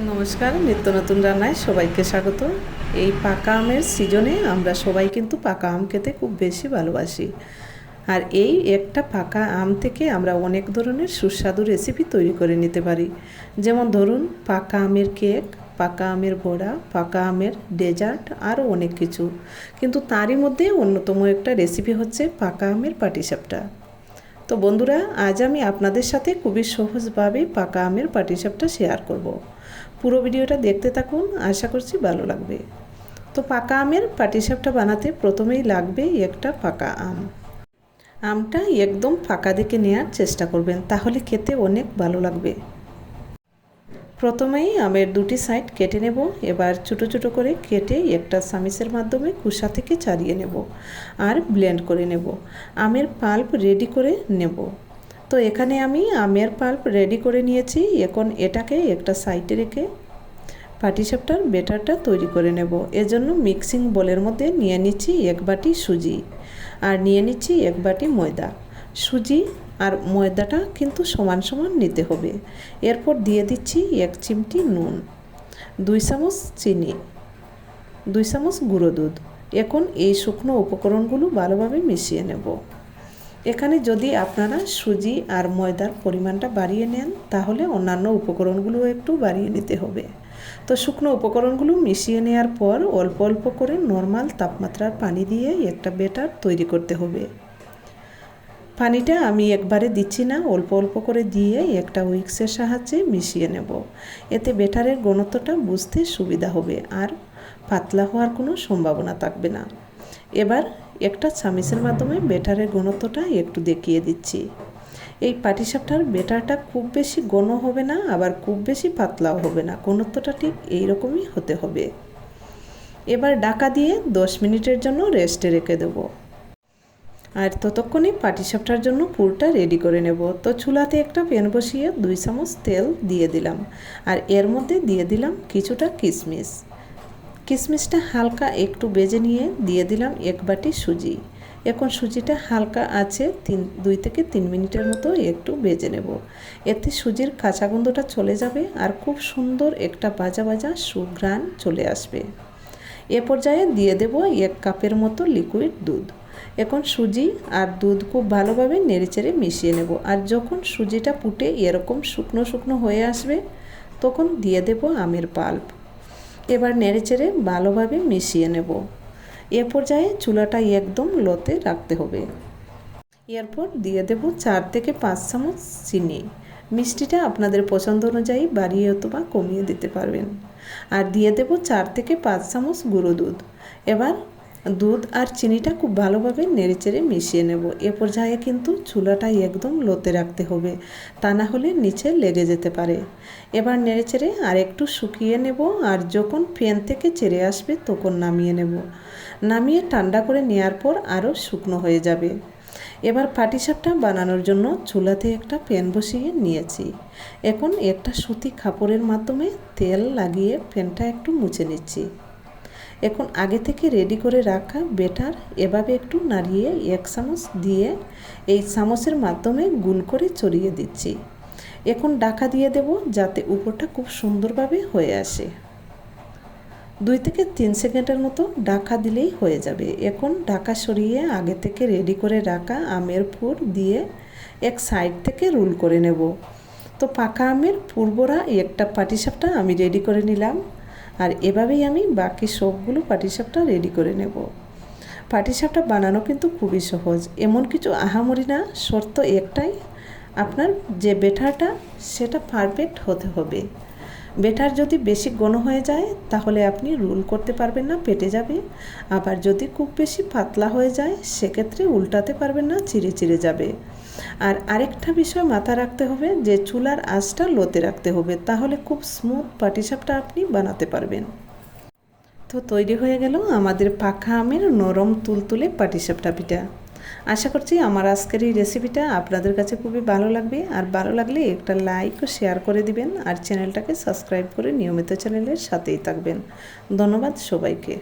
নমস্কার, নিত্য নতুন রান্নায় সবাইকে স্বাগত। এই পাকা আমের সিজনে আমরা সবাই কিন্তু পাকা আম খেতে খুব বেশি ভালোবাসি। আর এই একটা পাকা আম থেকে আমরা অনেক ধরনের সুস্বাদু রেসিপি তৈরি করে নিতে পারি। যেমন ধরুন, পাকা আমের কেক, পাকা আমের বড়া, পাকা আমের ডেজার্ট আরও অনেক কিছু। কিন্তু তারই মধ্যে অন্যতম একটা রেসিপি হচ্ছে পাকা আমের পাটিসাপটা। তো বন্ধুরা, আজ আমি আপনাদের সাথে খুবই সহজভাবে পাকা আমের পাটিসাপটা শেয়ার করব। পুরো ভিডিওটা দেখতে থাকুন, আশা করছি ভালো লাগবে। তো পাকা আমের পাটিসাপটা বানাতে প্রথমেই লাগবে একটা পাকা আম। আমটা একদম ফাঁকা দিকে নেওয়ার চেষ্টা করবেন, তাহলে খেতে অনেক ভালো লাগবে। প্রথমেই আমের দুটি সাইড কেটে নেব। এবার ছোটো ছোটো করে কেটে একটা সামিসের মাধ্যমে কুসা থেকে ছাড়িয়ে নেব আর ব্লেন্ড করে নেব। আমের পাল্প রেডি করে নেব। তো এখানে আমি আমের পাল্প রেডি করে নিয়েছি। এখন এটাকে একটা সাইডে রেখে পাটিসাপটার বেটারটা তৈরি করে নেব। এজন্য মিক্সিং বলের মধ্যে নিয়ে নিচ্ছি এক বাটি সুজি। আর নিয়ে নিচ্ছি এক বাটি ময়দা। সুজি আর ময়দাটা কিন্তু সমান সমান নিতে হবে। এরপর দিয়ে দিচ্ছি এক চিমটি নুন, দুই চামচ চিনি, দুই চামচ গুঁড়ো দুধ। এখন এই শুকনো উপকরণগুলো ভালোভাবে মিশিয়ে নেব। এখানে যদি আপনারা সুজি আর ময়দার পরিমাণটা বাড়িয়ে নেন, তাহলে অন্যান্য উপকরণগুলো একটু বাড়িয়ে নিতে হবে। তো শুকনো উপকরণগুলো মিশিয়ে নেওয়ার পর অল্প অল্প করে নর্মাল তাপমাত্রার পানি দিয়ে একটা বেটার তৈরি করতে হবে। পানিটা আমি একবারে দিচ্ছি না, অল্প অল্প করে দিয়ে একটা উইক্সের সাহায্যে মিশিয়ে নেব। এতে বেটারের ঘনত্বটা বুঝতে সুবিধা হবে আর পাতলা হওয়ার কোনো সম্ভাবনা থাকবে না। এবার একটা চামিচের মাধ্যমে বেটারের ঘনত্বটা একটু দেখিয়ে দিচ্ছি। এই পাটিসাপটার বেটারটা খুব বেশি ঘন হবে না, আবার খুব বেশি পাতলাও হবে না। ঘনত্বটা ঠিক এইরকমই হতে হবে। এবার ডাকা দিয়ে দশ মিনিটের জন্য রেস্টে রেখে দেবো। আর ততক্ষণে পাটিসাপটার জন্য পুরটা রেডি করে নেব। তো চুলাতে একটা প্যান বসিয়ে দুই চামচ তেল দিয়ে দিলাম। আর এর মধ্যে দিয়ে দিলাম কিছুটা কিশমিশ কিশমিশটা হালকা একটু বেজে নিয়ে দিয়ে দিলাম এক বাটি সুজি। এখন সুজিটা হালকা আছে তিন, দুই থেকে তিন মিনিটের মতো একটু বেজে নেব। এতে সুজির কাঁচা গন্ধটা চলে যাবে আর খুব সুন্দর একটা বাজা বাজা সুঘ্রাণ চলে আসবে। এ পর্যায়ে দিয়ে দেব এক কাপের মতো লিকুইড দুধ। এখন সুজি আর দুধ খুব ভালোভাবে নেড়েচেড়ে মিশিয়ে নেব। আর যখন সুজিটা ফুটে এরকম শুকনো শুকনো হয়ে আসবে, তখন দিয়ে দেব আমের পাল্প। এবার নেড়েচেড়ে ভালোভাবে মিশিয়ে নেব। এ পর্যায়ে চুলাটা একদম লোতে রাখতে হবে। এরপর দিয়ে দেব চার থেকে পাঁচ চামচ চিনি। মিষ্টিটা আপনাদের পছন্দ অনুযায়ী বাড়িয়ে অথবা কমিয়ে দিতে পারবেন। আর দিয়ে দেব চার থেকে পাঁচ চামচ গুঁড়ো দুধ। এবার দুধ আর চিনিটা খুব ভালোভাবে নেড়েচেড়ে মিশিয়ে নেব। এ পর্যায়ে কিন্তু চুলাটা একদম লোতে রাখতে হবে, তা না হলে নিচে লেগে যেতে পারে। এবার নেড়েচেড়ে আর একটু শুকিয়ে নেব আর যখন ফ্যান থেকে চেড়ে আসবে তখন নামিয়ে নেব। নামিয়ে ঠান্ডা করে নেওয়ার পর আরও শুকনো হয়ে যাবে। এবার পাটিসাপটা বানানোর জন্য চুলাতে একটা প্যান বসিয়ে নিয়েছি। এখন একটা সুতি কাপড়ের মাধ্যমে তেল লাগিয়ে প্যানটা একটু মুছে নিচ্ছি। এখন আগে থেকে রেডি করে রাখা বেটার এভাবে একটু নাড়িয়ে এক চামচ দিয়ে এই চামচের মাধ্যমে গুল করে চড়িয়ে দিচ্ছি। এখন ডাকা দিয়ে দেব যাতে উপরটা খুব সুন্দরভাবে হয়ে আসে। দুই থেকে তিন সেকেন্ডের মতো ডাকা দিলেই হয়ে যাবে। এখন ডাকা সরিয়ে আগে থেকে রেডি করে রাখা আমের পুর দিয়ে এক সাইড থেকে রুল করে নেব। তো পাকা আমের পূর্বরা একটা পাটিসাপটা আমি রেডি করে নিলাম। আর এভাবেই আমি বাকি সবগুলো পাটিসাপটা রেডি করে নেব। পাটিসাপটা বানানো কিন্তু খুবই সহজ। এমন কিছু আহামরি না, শর্ত একটাই, আপনার যে বেটারটা, সেটা পারফেক্ট হতে হবে। বেটার যদি বেশি ঘন হয়ে যায়, তাহলে আপনি রুল করতে পারবেন না, পেটে যাবে। আবার যদি খুব বেশি পাতলা হয়ে যায়, সেক্ষেত্রে উল্টাতে পারবেন না, চিড়ে চিড়ে যাবে। আর আরেকটা বিষয় মাথা রাখতে হবে যে চুলার আঁচটা লোতে রাখতে হবে, তাহলে খুব স্মুথ পাটিসাপটা আপনি বানাতে পারবেন। তো তৈরি হয়ে গেল আমাদের পাখা আমের নরম তুলতুলে পাটিসাপটা পিঠা। আশা করছি আমার আজকের এই রেসিপিটা আপনাদের কাছে খুবই ভালো লাগবে, আর ভালো লাগলে একটা লাইক ও শেয়ার করে দিবেন, আর চ্যানেলটাকে সাবস্ক্রাইব করে নিয়মিত চ্যানেলের সাথেই থাকবেন। ধন্যবাদ সবাইকে।